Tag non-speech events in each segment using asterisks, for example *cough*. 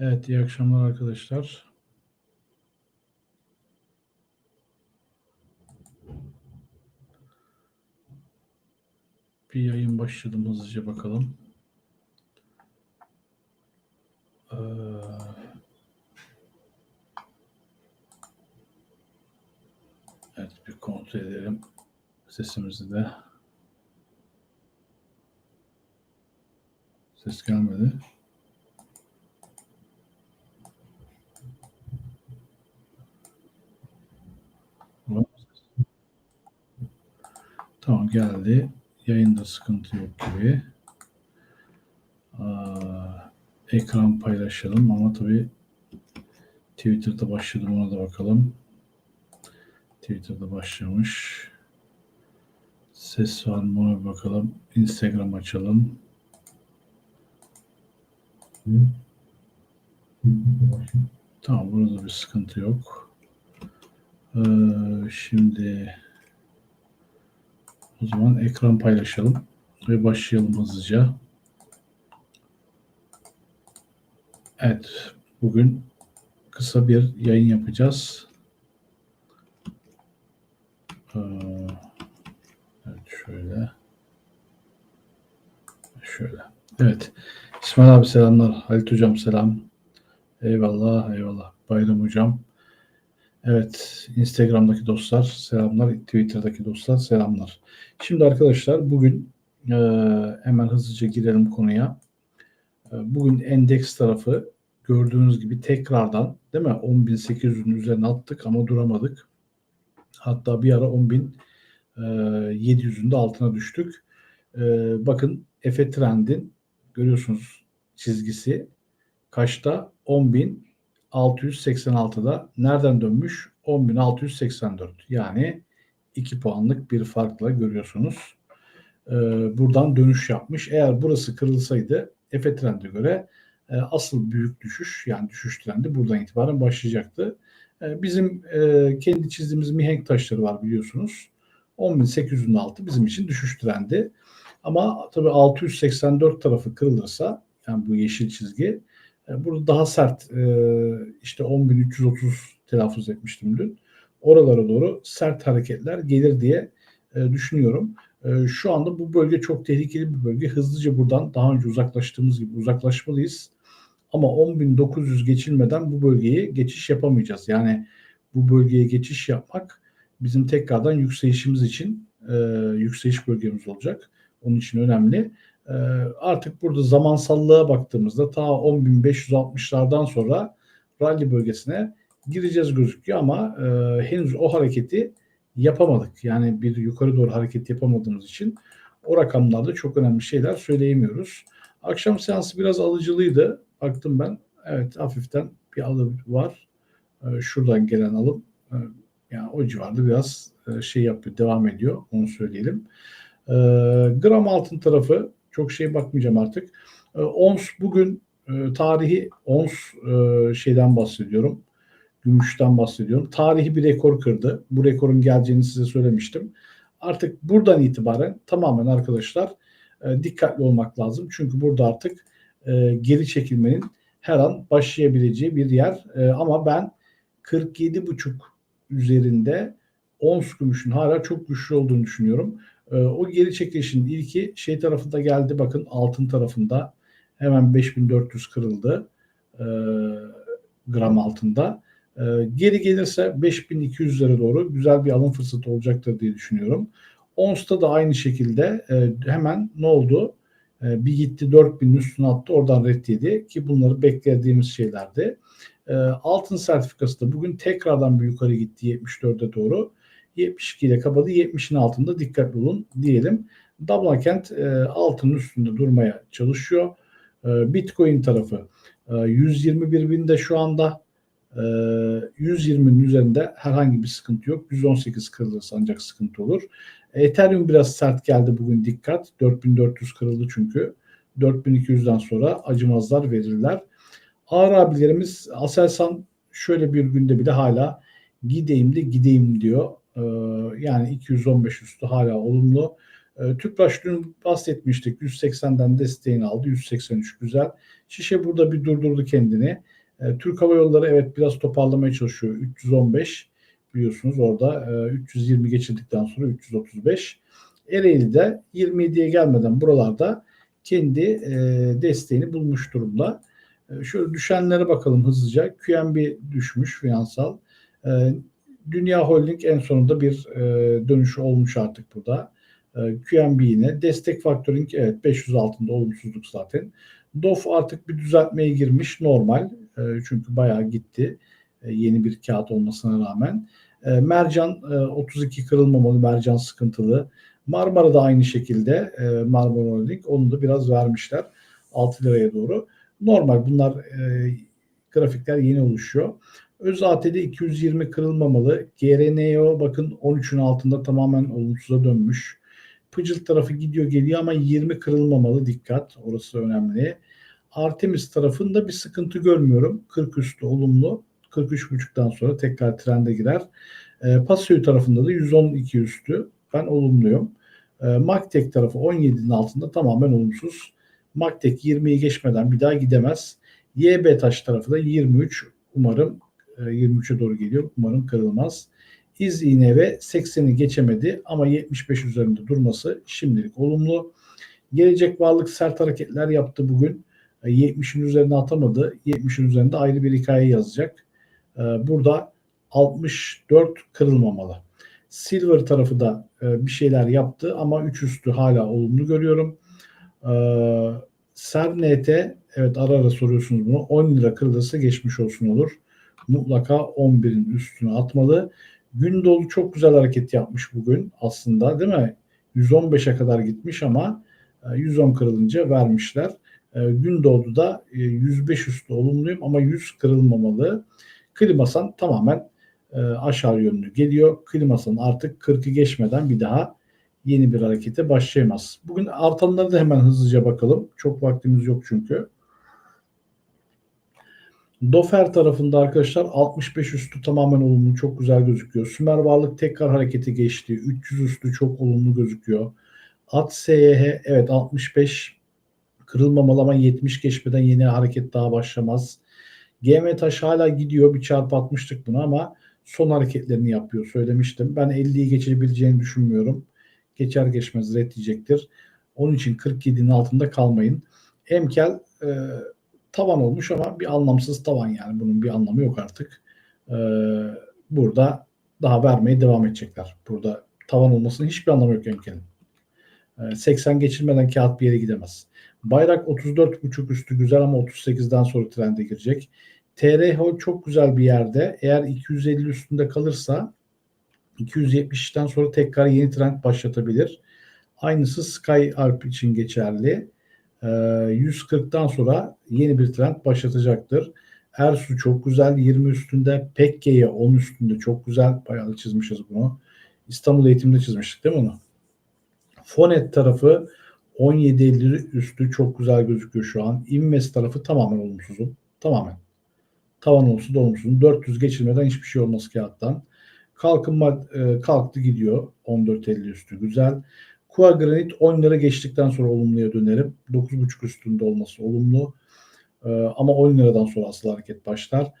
Evet, iyi akşamlar arkadaşlar. Bir yayın başladım hızlıca bakalım. Ee, evet, bir kontrol edelim sesimizi de. Ses gelmedi. Tamam geldi. Yayında sıkıntı yok gibi. Aa, ekran paylaşalım ama tabii Twitter'da başladım ona da bakalım. Twitter'da başlamış. Ses var mı ona bakalım. Instagram açalım. Tamam burada bir sıkıntı yok. Ee, şimdi o zaman ekran paylaşalım ve başlayalım hızlıca. Evet, bugün kısa bir yayın yapacağız. Ee, evet, şöyle. Şöyle. Evet. İsmail abi selamlar. Halit hocam selam. Eyvallah, eyvallah. Bayram hocam. Evet, Instagram'daki dostlar selamlar, Twitter'daki dostlar selamlar. Şimdi arkadaşlar bugün e, hemen hızlıca girelim konuya. E, bugün endeks tarafı gördüğünüz gibi tekrardan değil mi 10.800'ün üzerine attık ama duramadık. Hatta bir ara 10.700'ün de altına düştük. E, bakın Efe Trend'in görüyorsunuz çizgisi kaçta? 10.686'da nereden dönmüş? 10.684 yani 2 puanlık bir farkla görüyorsunuz. Ee, buradan dönüş yapmış. Eğer burası kırılsaydı Efe trende göre e, asıl büyük düşüş yani düşüş trendi buradan itibaren başlayacaktı. E, bizim e, kendi çizdiğimiz mihenk taşları var biliyorsunuz. 10.800'ün altı bizim için düşüş trendi. Ama tabii 684 tarafı kırılırsa yani bu yeşil çizgi e, burada daha sert e, işte 10.330 telaffuz etmiştim dün. Oralara doğru sert hareketler gelir diye e, düşünüyorum. Şu anda bu bölge çok tehlikeli bir bölge. Hızlıca buradan daha önce uzaklaştığımız gibi uzaklaşmalıyız. Ama 10.900 geçilmeden bu bölgeyi geçiş yapamayacağız. Yani bu bölgeye geçiş yapmak bizim tekrardan yükselişimiz için yükseliş bölgemiz olacak. Onun için önemli. Ee, artık burada zamansallığa baktığımızda ta 10.560'lardan sonra rally bölgesine gireceğiz gözüküyor ama e, henüz o hareketi yapamadık. Yani bir yukarı doğru hareket yapamadığımız için o rakamlarda çok önemli şeyler söyleyemiyoruz. Akşam seansı biraz alıcılıydı. Baktım ben. Evet hafiften bir alım var. E, şuradan gelen alım. E, yani o civarda biraz e, şey yapıyor, devam ediyor. Onu söyleyelim. E, gram altın tarafı çok şey bakmayacağım artık. E, ons bugün e, tarihi ons e, şeyden bahsediyorum. Gümüşten bahsediyorum. Tarihi bir rekor kırdı. Bu rekorun geleceğini size söylemiştim. Artık buradan itibaren tamamen arkadaşlar e, dikkatli olmak lazım. Çünkü burada artık e, geri çekilmenin her an başlayabileceği bir yer. E, ama ben 47,5 üzerinde ons gümüşün hala çok güçlü olduğunu düşünüyorum. E, o geri çekilişin ilki şey tarafında geldi bakın altın tarafında hemen 5400 kırıldı e, gram altında. E, geri gelirse 5200'lere doğru güzel bir alım fırsatı olacaktır diye düşünüyorum. Ons'ta da aynı şekilde e, hemen ne oldu? E, bir gitti 4000 üstüne attı oradan reddiydi ki bunları beklediğimiz şeylerdi. E, altın sertifikası da bugün tekrardan bir yukarı gitti 74'e doğru. 72 ile kapadı. 70'in altında dikkatli olun diyelim. Dabla e, altının üstünde durmaya çalışıyor. E, Bitcoin tarafı e, 121 binde şu anda e, 120'nin üzerinde herhangi bir sıkıntı yok. 118 kırılırsa ancak sıkıntı olur. Ethereum biraz sert geldi bugün dikkat. 4400 kırıldı çünkü. 4200'den sonra acımazlar verirler. Ağır abilerimiz Aselsan şöyle bir günde bile hala gideyim de gideyim diyor. Ee, yani 215 üstü hala olumlu. E, Tüpraş dün bahsetmiştik 180'den desteğini aldı 183 güzel. Şişe burada bir durdurdu kendini. E, Türk Hava Yolları evet biraz toparlamaya çalışıyor 315 biliyorsunuz orada e, 320 geçirdikten sonra 335. Ereğli'de 27'ye gelmeden buralarda kendi e, desteğini bulmuş durumda. Şöyle düşenlere bakalım hızlıca. QNB düşmüş finansal. Dünya Holding en sonunda bir e, dönüş olmuş artık burada. E, QNB yine. Destek Factoring evet 500 altında olumsuzluk zaten. DOF artık bir düzeltmeye girmiş normal. E, çünkü bayağı gitti. E, yeni bir kağıt olmasına rağmen. E, Mercan e, 32 kırılmamalı. Mercan sıkıntılı. Marmara da aynı şekilde e, Marmara Holding. Onu da biraz vermişler. 6 liraya doğru. Normal bunlar e, grafikler yeni oluşuyor. Öz ATD 220 kırılmamalı. GRNO bakın 13'ün altında tamamen olumsuza dönmüş. Pıcıl tarafı gidiyor geliyor ama 20 kırılmamalı dikkat. Orası önemli. Artemis tarafında bir sıkıntı görmüyorum. 40 üstü olumlu. 43.5'tan sonra tekrar trende girer. E, Pasöy tarafında da 112 üstü. Ben olumluyum. E, Maktek tarafı 17'nin altında tamamen olumsuz. Maktek 20'yi geçmeden bir daha gidemez. YB taş tarafı da 23. Umarım 23'e doğru geliyor. Umarım kırılmaz. İz iğne ve 80'i geçemedi ama 75 üzerinde durması şimdilik olumlu. Gelecek varlık sert hareketler yaptı bugün. 70'in üzerine atamadı. 70'in üzerinde ayrı bir hikaye yazacak. Burada 64 kırılmamalı. Silver tarafı da bir şeyler yaptı ama 3 üstü hala olumlu görüyorum. Sernet evet ara ara soruyorsunuz bunu 10 lira kırılırsa geçmiş olsun olur. Mutlaka 11'in üstüne atmalı. Gün dolu çok güzel hareket yapmış bugün aslında değil mi? 115'e kadar gitmiş ama 110 kırılınca vermişler. Gün doğdu da 105 üstü olumluyum ama 100 kırılmamalı. Klimasan tamamen aşağı yönlü geliyor. Klimasan artık 40'ı geçmeden bir daha yeni bir harekete başlayamaz. Bugün artanları da hemen hızlıca bakalım. Çok vaktimiz yok çünkü. Dofer tarafında arkadaşlar 65 üstü tamamen olumlu çok güzel gözüküyor. Sümer varlık tekrar harekete geçti. 300 üstü çok olumlu gözüküyor. At SYH evet 65 kırılmamalı ama 70 geçmeden yeni hareket daha başlamaz. GM taş hala gidiyor. Bir çarpı atmıştık bunu ama son hareketlerini yapıyor söylemiştim. Ben 50'yi geçebileceğini düşünmüyorum. Geçer geçmez red diyecektir. Onun için 47'nin altında kalmayın. Emkel e, tavan olmuş ama bir anlamsız tavan yani. Bunun bir anlamı yok artık. Ee, burada daha vermeye devam edecekler. Burada tavan olmasının hiçbir anlamı yok Emkel'in. Ee, 80 geçirmeden kağıt bir yere gidemez. Bayrak 34.5 üstü güzel ama 38'den sonra trende girecek. TRH çok güzel bir yerde. Eğer 250 üstünde kalırsa 270'ten sonra tekrar yeni trend başlatabilir. Aynısı Sky Alp için geçerli. 140'tan ee, sonra yeni bir trend başlatacaktır. Ersu çok güzel 20 üstünde. Pekke'ye 10 üstünde çok güzel. Bayağı çizmişiz bunu. İstanbul eğitimde çizmiştik değil mi onu? Fonet tarafı 17.50 üstü çok güzel gözüküyor şu an. Invest tarafı tamamen olumsuzum. Tamamen. Tavan olsun da olumsuzum. 400 geçirmeden hiçbir şey olmaz kağıttan. Kalkınma e, kalktı gidiyor. 14.50 üstü güzel. Kua Granit 10 lira geçtikten sonra olumluya dönerim. 9.5 üstünde olması olumlu. Ee, ama 10 liradan sonra asıl hareket başlar.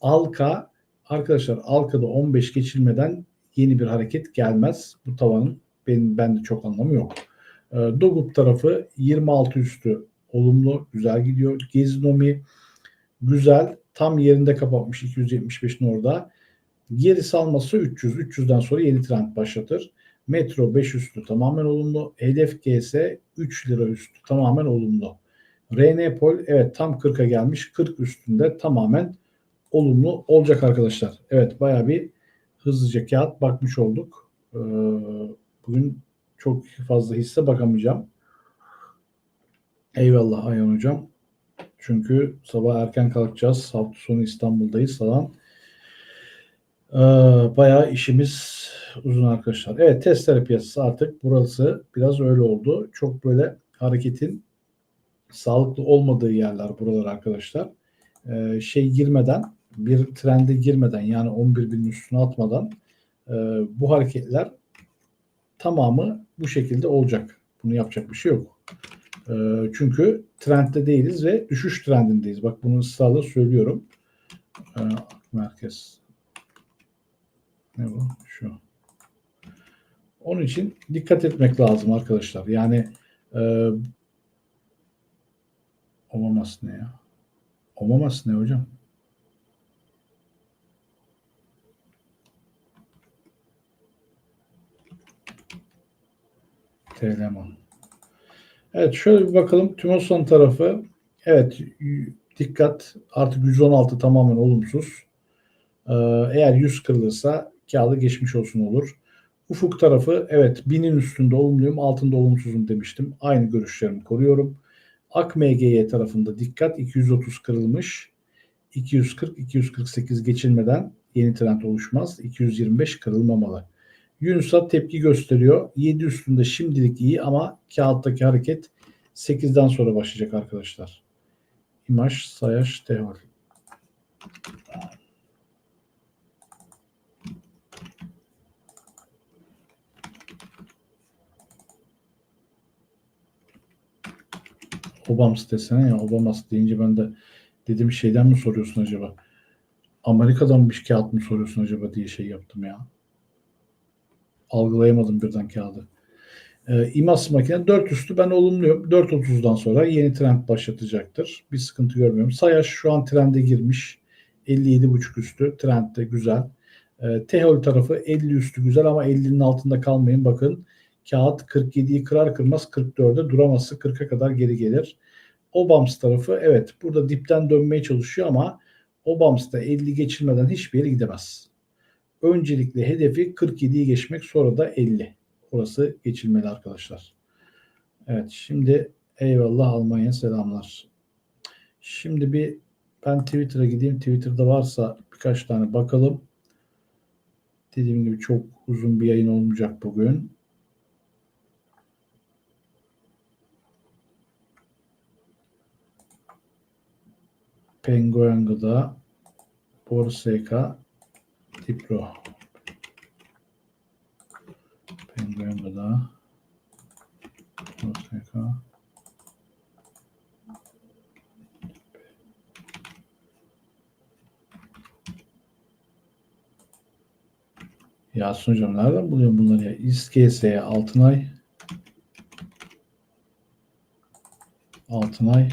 Alka arkadaşlar Alka'da 15 geçilmeden yeni bir hareket gelmez. Bu tavanın benim bende çok anlamı yok. Ee, Dogup tarafı 26 üstü olumlu güzel gidiyor. Gezinomi güzel tam yerinde kapatmış 275'in orada. Geri salması 300. 300'den sonra yeni trend başlatır. Metro 5 üstü tamamen olumlu. Hedef GS 3 lira üstü tamamen olumlu. RN Pol evet tam 40'a gelmiş. 40 üstünde tamamen olumlu olacak arkadaşlar. Evet baya bir hızlıca kağıt bakmış olduk. Ee, bugün çok fazla hisse bakamayacağım. Eyvallah Ayhan Hocam. Çünkü sabah erken kalkacağız. Hafta sonu İstanbul'dayız falan. Ee, bayağı işimiz uzun arkadaşlar. Evet testere piyasası artık burası biraz öyle oldu. Çok böyle hareketin sağlıklı olmadığı yerler buralar arkadaşlar. Ee, şey girmeden bir trende girmeden yani 11 bin üstüne atmadan e, bu hareketler tamamı bu şekilde olacak. Bunu yapacak bir şey yok. Ee, çünkü trendde değiliz ve düşüş trendindeyiz. Bak bunu ısrarla söylüyorum. Ee, merkez. Ne bu? Şu. Onun için dikkat etmek lazım arkadaşlar. Yani e, Omamas ne ya? Omamas ne hocam? Teleman. Evet şöyle bir bakalım. Tümosan tarafı. Evet dikkat artık 116 tamamen olumsuz. Ee, eğer 100 kırılırsa kağıdı geçmiş olsun olur. Ufuk tarafı evet binin üstünde olumluyum altında olumsuzum demiştim. Aynı görüşlerimi koruyorum. AKMGY tarafında dikkat 230 kırılmış. 240-248 geçilmeden yeni trend oluşmaz. 225 kırılmamalı. Yunus'a tepki gösteriyor. 7 üstünde şimdilik iyi ama kağıttaki hareket 8'den sonra başlayacak arkadaşlar. İmaj, Sayaş, Tehol. Obams desene ya. Obamas deyince ben de dedim şeyden mi soruyorsun acaba? Amerika'dan bir kağıt mı soruyorsun acaba diye şey yaptım ya. Algılayamadım birden kağıdı. Ee, İMAS makine 4 üstü ben olumluyum. 4.30'dan sonra yeni trend başlatacaktır. Bir sıkıntı görmüyorum. Sayaş şu an trende girmiş. 57.5 üstü. Trendde güzel. Ee, Tehol tarafı 50 üstü güzel ama 50'nin altında kalmayın. Bakın kağıt 47'yi kırar kırmaz 44'e duramazsa 40'a kadar geri gelir. Obams tarafı evet burada dipten dönmeye çalışıyor ama Obams'ta 50 geçilmeden hiçbir yere gidemez. Öncelikle hedefi 47'yi geçmek sonra da 50. Orası geçilmeli arkadaşlar. Evet şimdi eyvallah Almanya selamlar. Şimdi bir ben Twitter'a gideyim. Twitter'da varsa birkaç tane bakalım. Dediğim gibi çok uzun bir yayın olmayacak bugün. Penguen Gıda, Borseka, Dipro. Penguen Gıda, Borseka. Yasin Hocam nereden buluyorsun bunları ya? İSKS'ye Altınay. Altınay.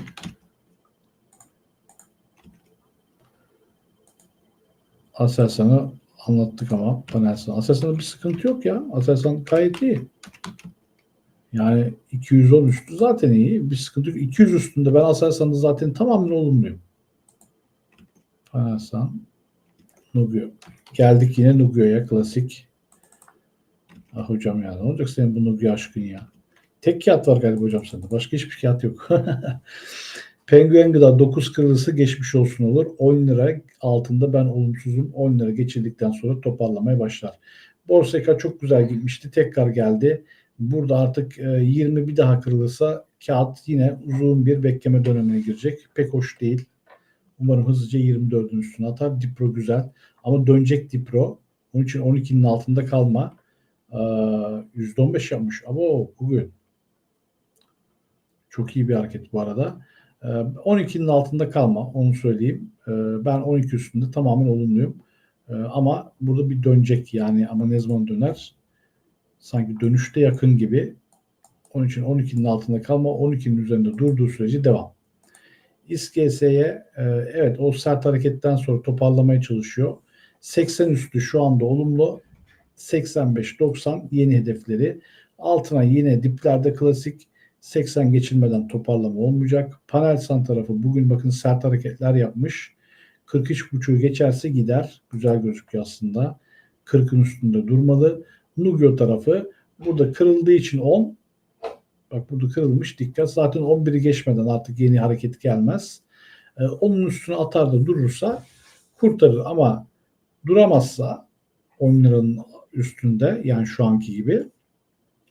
Aselsan'ı anlattık ama Panelsan. Aselsan'da bir sıkıntı yok ya. Aselsan gayet iyi. Yani 210 üstü zaten iyi. Bir sıkıntı yok. 200 üstünde ben Aselsan'da zaten tamamen olumluyum. Panelsan. Nugio. Geldik yine Nugio'ya klasik. Ah hocam ya ne olacak senin bu Nugio aşkın ya. Tek kağıt var galiba hocam sende. Başka hiçbir kağıt yok. *laughs* Penguen Gıda 9 kırılırsa geçmiş olsun olur. 10 lira altında ben olumsuzum. 10 lira geçirdikten sonra toparlamaya başlar. Borseka çok güzel gitmişti. Tekrar geldi. Burada artık 20 e, bir daha kırılırsa kağıt yine uzun bir bekleme dönemine girecek. Pek hoş değil. Umarım hızlıca 24'ün üstüne atar. Dipro güzel. Ama dönecek Dipro. Onun için 12'nin altında kalma. %15 yapmış. Ama bugün çok iyi bir hareket bu arada. 12'nin ee, altında kalma onu söyleyeyim. Ee, ben 12 üstünde tamamen olumluyum. Ee, ama burada bir dönecek yani ama ne zaman döner? Sanki dönüşte yakın gibi. Onun için 12'nin altında kalma, 12'nin üzerinde durduğu sürece devam. İSKS'ye e, evet o sert hareketten sonra toparlamaya çalışıyor. 80 üstü şu anda olumlu. 85-90 yeni hedefleri. Altına yine diplerde klasik 80 geçilmeden toparlama olmayacak. Panel san tarafı bugün bakın sert hareketler yapmış. 43.5'u geçerse gider. Güzel gözüküyor aslında. 40'ın üstünde durmalı. Nugio tarafı burada kırıldığı için 10. Bak burada kırılmış dikkat. Zaten 11'i geçmeden artık yeni hareket gelmez. Ee, onun üstüne atar da durursa kurtarır ama duramazsa 10 liranın üstünde yani şu anki gibi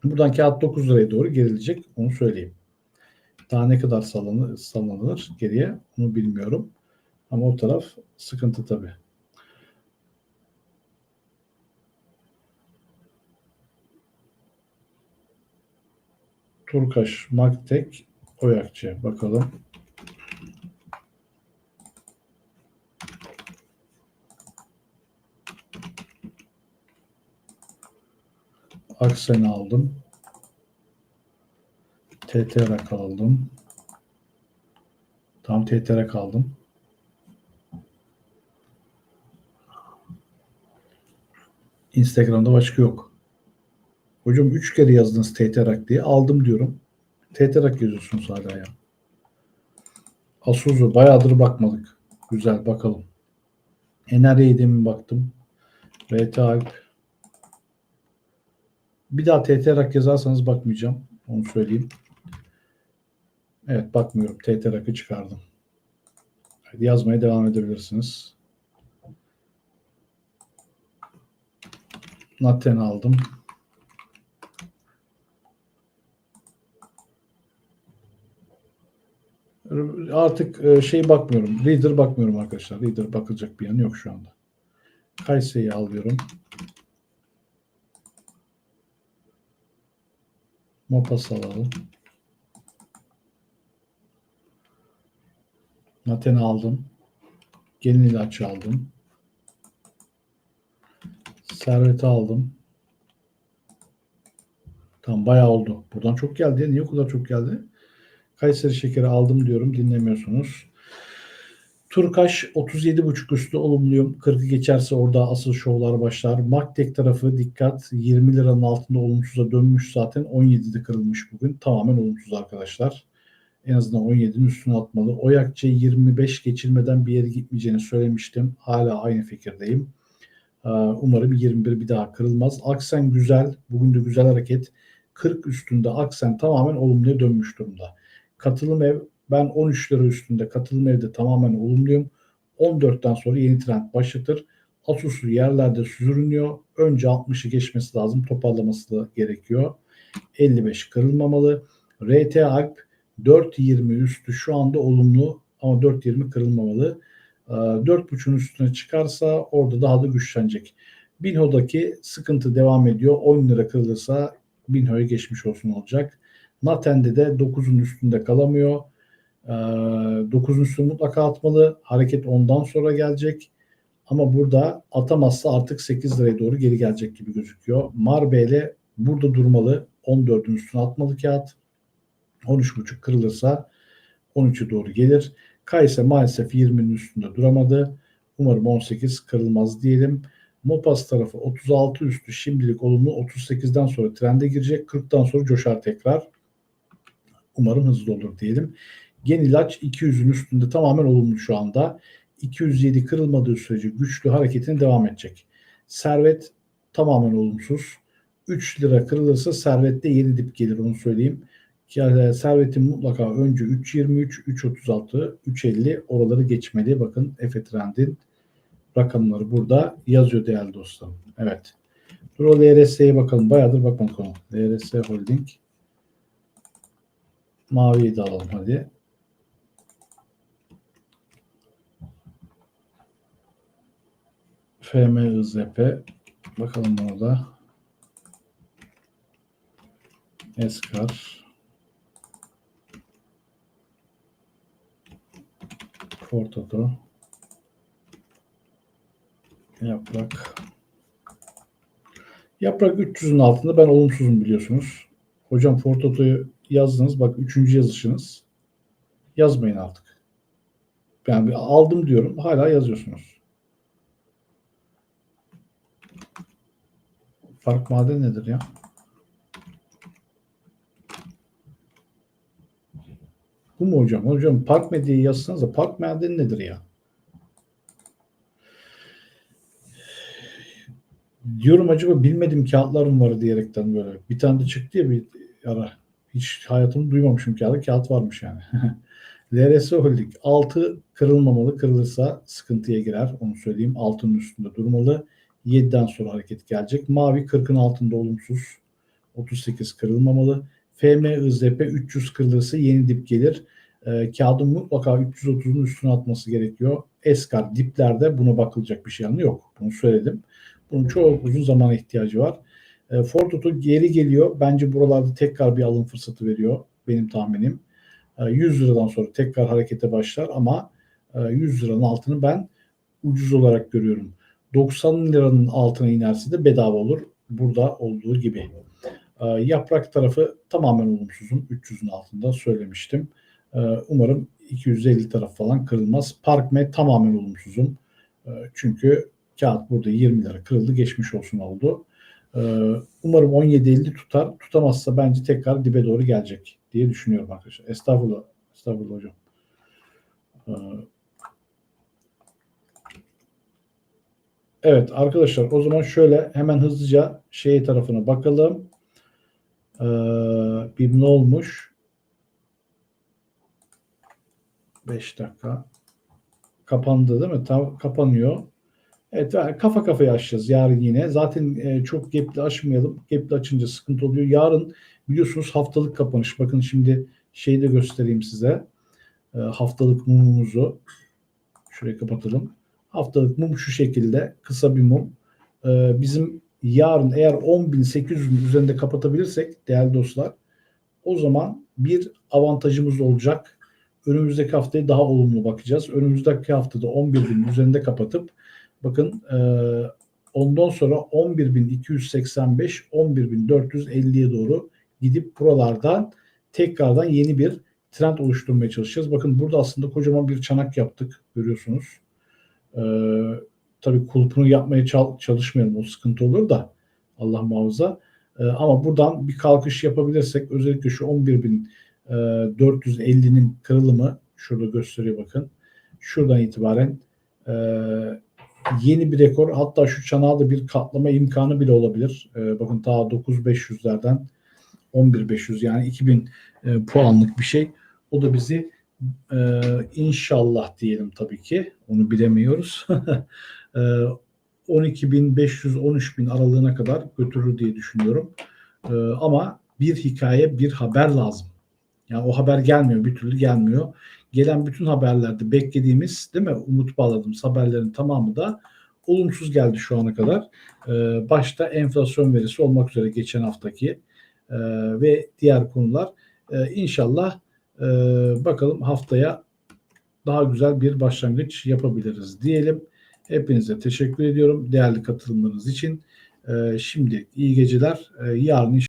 Buradan kağıt 9 liraya doğru gerilecek. Onu söyleyeyim. Daha ne kadar sallanır, sallanır geriye onu bilmiyorum. Ama o taraf sıkıntı tabii. Turkaş, Maktek, Oyakçı. Bakalım. Aksen'i aldım. TTR aldım. Tam TTR kaldım. Instagram'da başka yok. Hocam 3 kere yazdınız TTRAK diye. Aldım diyorum. TTRAK yazıyorsunuz hala ya. Asuzu bayağıdır bakmadık. Güzel bakalım. Enerji'ye demin baktım. RT Alp. Bir daha TTRAK yazarsanız bakmayacağım. Onu söyleyeyim. Evet bakmıyorum. TTRAK'ı çıkardım. Hadi yazmaya devam edebilirsiniz. Naten aldım. Artık e, şey bakmıyorum. Reader bakmıyorum arkadaşlar. Reader bakılacak bir yanı yok şu anda. Kayseri'yi alıyorum. Mopas alalım. Naten'i aldım. Gelin ilaçı aldım. Serveti aldım. Tam bayağı oldu. Buradan çok geldi. Niye o kadar çok geldi? Kayseri şekeri aldım diyorum. Dinlemiyorsunuz. Turkaş 37.5 üstü olumluyum. 40'ı geçerse orada asıl şovlar başlar. Maktek tarafı dikkat 20 liranın altında olumsuza dönmüş zaten. 17'de kırılmış bugün. Tamamen olumsuz arkadaşlar. En azından 17'nin üstüne atmalı. Oyakçı 25 geçilmeden bir yere gitmeyeceğini söylemiştim. Hala aynı fikirdeyim. Ee, umarım 21 bir daha kırılmaz. Aksen güzel. Bugün de güzel hareket. 40 üstünde Aksen tamamen olumluya dönmüş durumda. Katılım ev ben 13 lira üstünde katılım evde tamamen olumluyum. 14'ten sonra yeni trend başlatır. Asus'u yerlerde süzülünüyor. Önce 60'ı geçmesi lazım. Toparlaması da gerekiyor. 55 kırılmamalı. RT Alp 4.20 üstü şu anda olumlu ama 4.20 kırılmamalı. 4.5'un üstüne çıkarsa orada daha da güçlenecek. Binho'daki sıkıntı devam ediyor. 10 lira kırılırsa Binho'ya geçmiş olsun olacak. Naten'de de 9'un üstünde kalamıyor. 9'un üstünde mutlaka atmalı. Hareket ondan sonra gelecek. Ama burada atamazsa artık 8 liraya doğru geri gelecek gibi gözüküyor. Marbele burada durmalı. 14'ün üstüne atmalı kağıt. 13.5 kırılırsa 13'e doğru gelir. Kayse maalesef 20'nin üstünde duramadı. Umarım 18 kırılmaz diyelim. Mopas tarafı 36 üstü şimdilik olumlu. 38'den sonra trende girecek. 40'tan sonra coşar tekrar. Umarım hızlı olur diyelim. Genilaç 200'ün üstünde tamamen olumlu şu anda. 207 kırılmadığı sürece güçlü hareketine devam edecek. Servet tamamen olumsuz. 3 lira kırılırsa servette yeni dip gelir onu söyleyeyim. Yani servetin mutlaka önce 3.23, 3.36, 3.50 oraları geçmeli. Bakın Efe Trend'in rakamları burada yazıyor değerli dostlarım. Evet. Dur o LRS'ye bakalım. Bayağıdır bakmadık ona. LRS Holding. Maviyi de alalım hadi. FM IZP. Bakalım bunu da. Eskar. Fortato. Yaprak. Yaprak 300'ün altında ben olumsuzum biliyorsunuz. Hocam Fortato'yu yazdınız. Bak üçüncü yazışınız. Yazmayın artık. Bir aldım diyorum. Hala yazıyorsunuz. Fark maden nedir ya? Bu mu hocam? Hocam park medyayı yazsanız park madeni nedir ya? Diyorum acaba bilmedim kağıtlarım var diyerekten böyle. Bir tane de çıktı ya bir ara. Hiç hayatımda duymamışım kağıdı. Kağıt varmış yani. *laughs* LRS Holding 6 kırılmamalı. Kırılırsa sıkıntıya girer. Onu söyleyeyim. Altının üstünde durmalı. 7'den sonra hareket gelecek. Mavi 40'ın altında olumsuz. 38 kırılmamalı. FM IZP 300 kırılırsa yeni dip gelir. E, kağıdın mutlaka 330'un üstüne atması gerekiyor. Eskar diplerde buna bakılacak bir şey yanı yok. Bunu söyledim. Bunun çok uzun zamana ihtiyacı var. E, Fortut'u geri geliyor. Bence buralarda tekrar bir alım fırsatı veriyor benim tahminim. E, 100 liradan sonra tekrar harekete başlar ama e, 100 liranın altını ben ucuz olarak görüyorum. 90 liranın altına inerse de bedava olur. Burada olduğu gibi. E, yaprak tarafı tamamen olumsuzum. 300'ün altında söylemiştim. E, umarım 250 taraf falan kırılmaz. Parkme tamamen olumsuzum. E, çünkü kağıt burada 20 lira kırıldı geçmiş olsun oldu. Umarım 17.50 tutar. Tutamazsa bence tekrar dibe doğru gelecek diye düşünüyorum arkadaşlar. Estağfurullah. Estağfurullah hocam. Evet arkadaşlar o zaman şöyle hemen hızlıca şey tarafına bakalım. Ee, bir ne olmuş? 5 dakika. Kapandı değil mi? Tam kapanıyor. Evet kafa kafaya açacağız yarın yine. Zaten e, çok gapli açmayalım. Gapli açınca sıkıntı oluyor. Yarın biliyorsunuz haftalık kapanış. Bakın şimdi şeyi de göstereyim size. E, haftalık mumumuzu. Şurayı kapatalım. Haftalık mum şu şekilde. Kısa bir mum. E, bizim yarın eğer 10.800'ün üzerinde kapatabilirsek değerli dostlar o zaman bir avantajımız olacak. Önümüzdeki haftaya daha olumlu bakacağız. Önümüzdeki haftada 11.000 üzerinde kapatıp bakın e, ondan sonra 11.285 11.450'ye doğru gidip buralardan tekrardan yeni bir trend oluşturmaya çalışacağız. Bakın burada aslında kocaman bir çanak yaptık görüyorsunuz. Ee, tabii kulpunu yapmaya çal- çalışmayalım o sıkıntı olur da Allah muhafaza. Ee, ama buradan bir kalkış yapabilirsek özellikle şu 11.450'nin kırılımı şurada gösteriyor bakın. Şuradan itibaren e, yeni bir rekor hatta şu çanağa da bir katlama imkanı bile olabilir. E, bakın ta 9500'lerden 11500 yani 2000 e, puanlık bir şey. O da bizi e, inşallah diyelim tabii ki. Onu bilemiyoruz. *laughs* e, 12.500-13.000 aralığına kadar götürür diye düşünüyorum. E, ama bir hikaye, bir haber lazım. Yani o haber gelmiyor, bir türlü gelmiyor. Gelen bütün haberlerde beklediğimiz, değil mi? Umut bağladığımız haberlerin tamamı da olumsuz geldi şu ana kadar. E, başta enflasyon verisi olmak üzere geçen haftaki e, ve diğer konular. E, inşallah e, bakalım haftaya daha güzel bir başlangıç yapabiliriz diyelim. Hepinize teşekkür ediyorum değerli katılımlarınız için. E, şimdi iyi geceler. E, yarın